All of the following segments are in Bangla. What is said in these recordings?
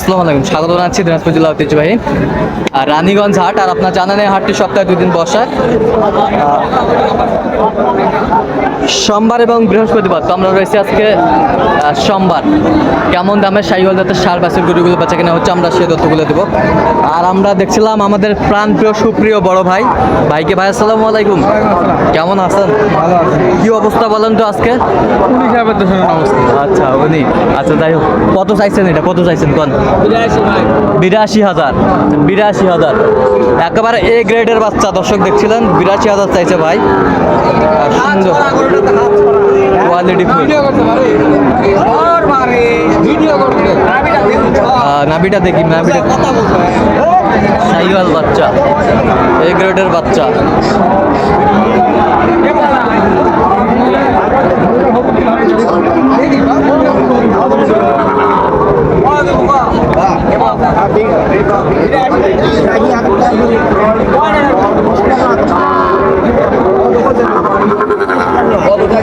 আসসালামু আলাইকুম, স্বাগত জানাচ্ছি দিনাজপুর জেলা ঐতিহ্যবাহী আর রানীগঞ্জ হাট। আর আপনার জানেন নেই হাটটি সপ্তাহে দুই দিন বসায় সোমবার এবং বৃহস্পতিবার তো আমরা রয়েছি আজকে সোমবার। কেমন দামে সাইওয়াল জাতের সার বাসের গরুগুলো বেচা কেনা হচ্ছে আমরা সে তথ্যগুলো দেবো। আর আমরা দেখছিলাম আমাদের প্রাণপ্রিয় সুপ্রিয় বড় ভাই। ভাইকে ভাই আসসালামু আলাইকুম। কেমন আছেন? ভালো কি অবস্থা বলেন তো আজকে? আচ্ছা উনি। আচ্ছা যাই হোক। কত চাইছেন এটা? কত চাইছেন? কোন? বিরাশি হাজার। বিরাশি হাজার। একেবারে এ গ্রেডের বাচ্চা। দর্শক দেখছিলেন? বিরাশি হাজার চাইছে ভাই। সুন্দর। কোয়ালিটি ফুল নাবিটা দেখি নাবিটা সাইওয়াল বাচ্চা এ গ্রেডের বাচ্চা।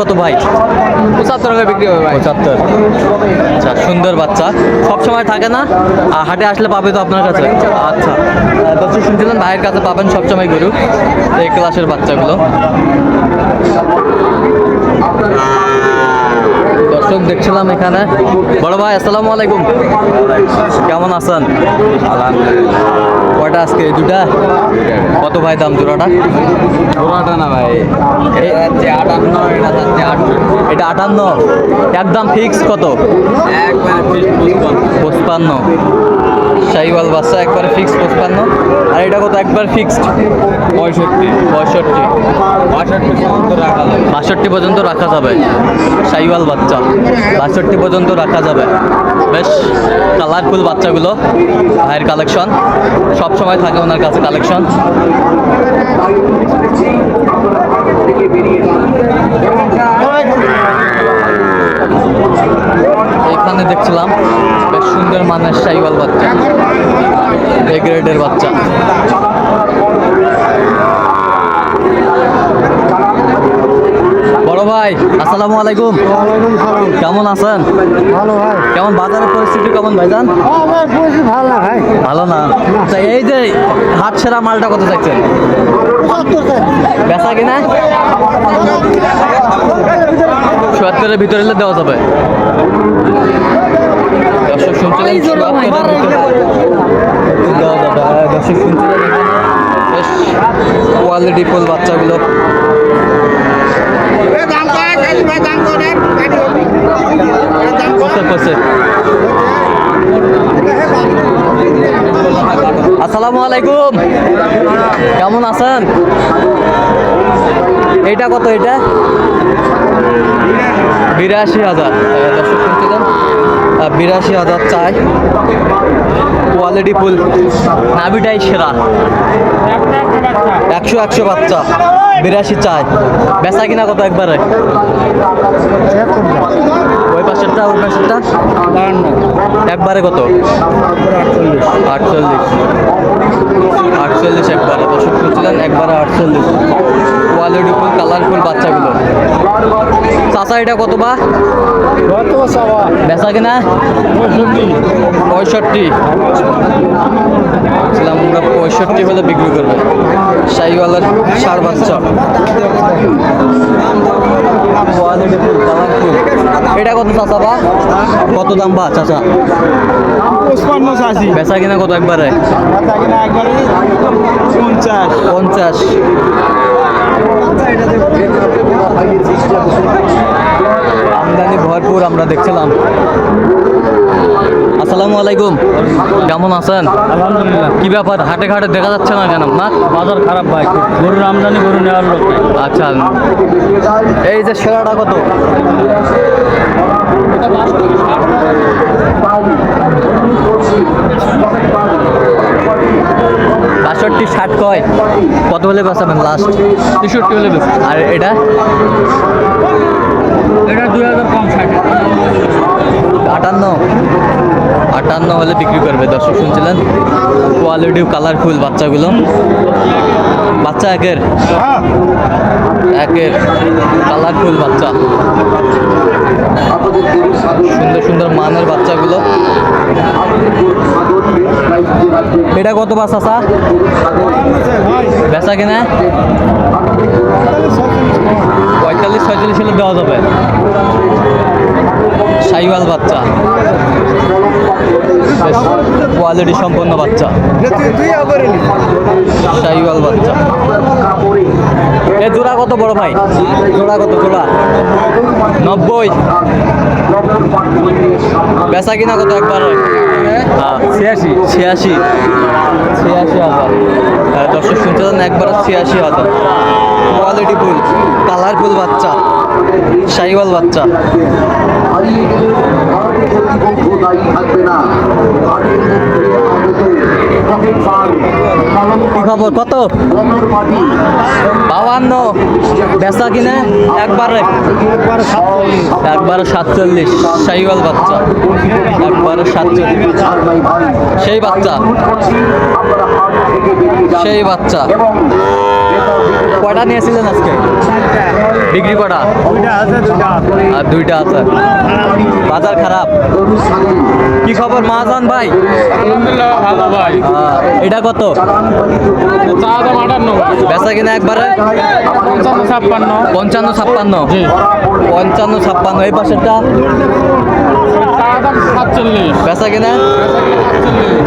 কত ভাই? পঁচাত্তর টাকা বিক্রি হবে ভাই। পঁচাত্তর। আচ্ছা সুন্দর বাচ্চা। সব সময় থাকে না? আর হাটে আসলে পাবে তো আপনার কাছে? আচ্ছা। দর্শক শুনছিলেন ভাইয়ের কাছে পাবেন সবসময় গরু? এই ক্লাসের বাচ্চাগুলো। দর্শক দেখছিলাম এখানে। বড় ভাই আসসালামু আলাইকুম। কেমন আছেন? কয়টা আজকে? দুটা কত ভাই দাম জোড়াটা? জোড়াটা না ভাই। আটান্ন এটা আটান্ন? একদম ফিক্স কত? পঁচপান্ন। শাহিওয়াল বাচ্চা একবারে ফিক্স পঁচপান্ন। আর এটা কত? একবার ফিক্সড পঁয়ষট্টি। পঁয়ষট্টি। বাষট্টি পর্যন্ত রাখা যাবে। বাষট্টি পর্যন্ত রাখা যাবে। শাহিওয়াল বাচ্চা। বাষট্টি পর্যন্ত রাখা যাবে। বেশ কালারফুল বাচ্চাগুলো। ভাইয়ের কালেকশন সব সময় থাকে ওনার কাছে কালেকশন এখানে দেখছিলাম বেশ সুন্দর মানের শাহিওয়াল বাচ্চা। এ গ্রেডের বাচ্চা। বড় ভাই আসসালামু আলাইকুম। কেমন আছেন? ভালো ভাই। কেমন বাজারের পরিস্থিতি কেমন ভাইজান? আমার ভালো না ভাই। ভালো না? তা এই যে হাত সেরা মালটা কত চাইছেন? বেচা কিনা? চুয়াত্তরের ভিতরে দেওয়া যাবে। দর্শক শুনছিলেন দর্শক শুনছিলেন বেশ কোয়ালিটি ফুল বাচ্চাগুলো। করছে আসসালামু আলাইকুম। কেমন আছেন? এটা কত এটা? বিরাশি হাজার আহ, দর্শক শুনছিলেন আহ, বিরাশি হাজার চাই। কোয়ালিটি ফুল নাবিটাই সেরা। একশো একশো বাচ্চা। বিরাশি চাই। বেচা কিনা কত একবারে? ওই পাশেরটা ওই পাশেরটা? একবারে কত? আটচল্লিশ। আটচল্লিশ একবারে। দর্শক শুনছিলেন একবারে আটচল্লিশ। কোয়ালিটি ফুল কালারফুল বাচ্চাগুলো। চাচা এটা কত বা? বেচা কিনা? পঁয়ষট্টি। ছিলাম আমরা পঁয়ষট্টি হলে বিক্রি করবে। শাহিওয়ালার সার বাচ্চা। এটা কত চাচা বা? কত দাম বা চাচা? বেচা কিনা কত একবারে? একবারে পঞ্চাশ। পঞ্চাশ। আমদানি ভরপুর আমরা দেখছিলাম। আসসালামু আলাইকুম। কেমন আছেন? আলহামদুলিল্লাহ। কি ব্যাপার? হাটে ঘাটে দেখা যাচ্ছে না কেন? না? বাজার খারাপ ভাই। গরুর আমদানি গরু নেওয়ার লোক আচ্ছা। এই যে সেরাটা কত? ষাট কয়? কত হলে বেচাবেন লাস্ট তেষট্টি হলে আর এটা? এটা দুই হাজার কম ষাট আটান্ন। আটান্ন হলে বিক্রি করবে দর্শক শুনছিলেন? কোয়ালিটি কালারফুল বাচ্চাগুলো। বাচ্চা একের? একের। কালারফুল বাচ্চা। সুন্দর সুন্দর মানের বাচ্চাগুলো। এটা কত বাস আসা বেচা কিনা? পঁয়তাল্লিশ, ছয়চল্লিশ হলে দেওয়া যাবে। সাইওয়াল বাচ্চা। কোয়ালিটি সম্পন্ন বাচ্চা। সাইওয়াল বাচ্চা। এ জোড়া কত বড় ভাই? জোড়া কত, জোড়া? নব্বই। বেচা কিনা কত একবার? ছিয়াশি ছিয়াশি। ছিয়াশি। শুনতে দর্শক শুনছিলেন একবার ছিয়াশি হাজার। কোয়ালিটি ফুল কালারফুল বাচ্চা শাহিওয়াল বাচ্চা। কি খবর কত? বাবান্ন বেচা কিনে একবারে। একবারে সাতচল্লিশ। সাইওয়াল বাচ্চা। একবারে সাতচল্লিশ। সেই বাচ্চা। সেই বাচ্চা। কয়টা নিয়েছিলেন আজকে? বিক্রি কটা আর দুইটা আছে। বাজার খারাপ? কি খবর মাহাজান ভাই? ভালো ভাই এটা কত? বেচা কিনা একবারে? পঞ্চান্ন ছাপ্পান্ন। পঞ্চান্ন ছাপ্পান্ন পঞ্চান্ন ছাপ্পান্ন এই পাশেরটা? বেচা কিনা?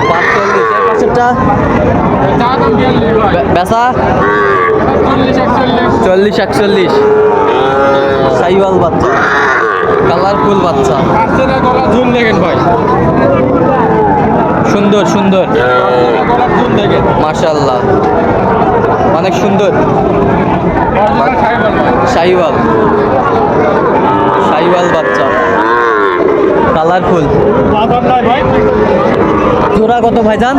পাঁচচল্লিশ এই পাশেরটা চা দাম বিয়াল্লিশ ভাই বে- বেচা? চল্লিশ, একচল্লিশ। চল্লিশ সাইওয়াল বাচ্চা। কালারফুল বাচ্চা। সুন্দর সুন্দর। মাশাল্লাহ অনেক সুন্দর। সাইওয়াল। সাইওয়াল বাচ্চা। কালারফুল। জোড়া কত ভাইজান?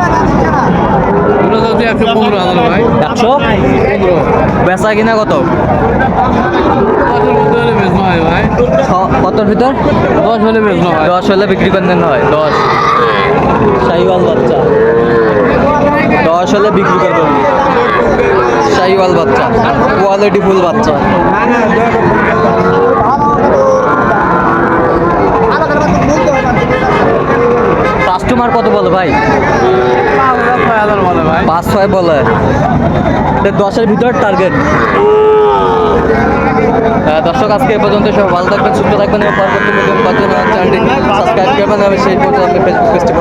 ওটা যদি একশো পনেরো হাজার ভাই। একশো? বেচা কিনা কত? কতর ভিতর? দশ হলে বেশ নয় দশ হলে বিক্রি করতেন হয় দশ। সাইওয়াল বাচ্চা। দশ হলে বিক্রি করবেন সাইওয়াল বাচ্চা কোয়ালিটি ফুল বাচ্চা। কাস্টমার কত বলে ভাই ছয় হাজার বলে ভাই পাঁচ ছয় বলে দশের ভিতর টার্গেট দর্শক, আজকে এ পর্যন্ত সব ভালো থাকবেন, সুস্থ থাকবেন এবং পরবর্তী পাওয়ার সাবস্ক্রাইব করবেন। এবং সেই পর্যন্ত ফেসবুক পেজটি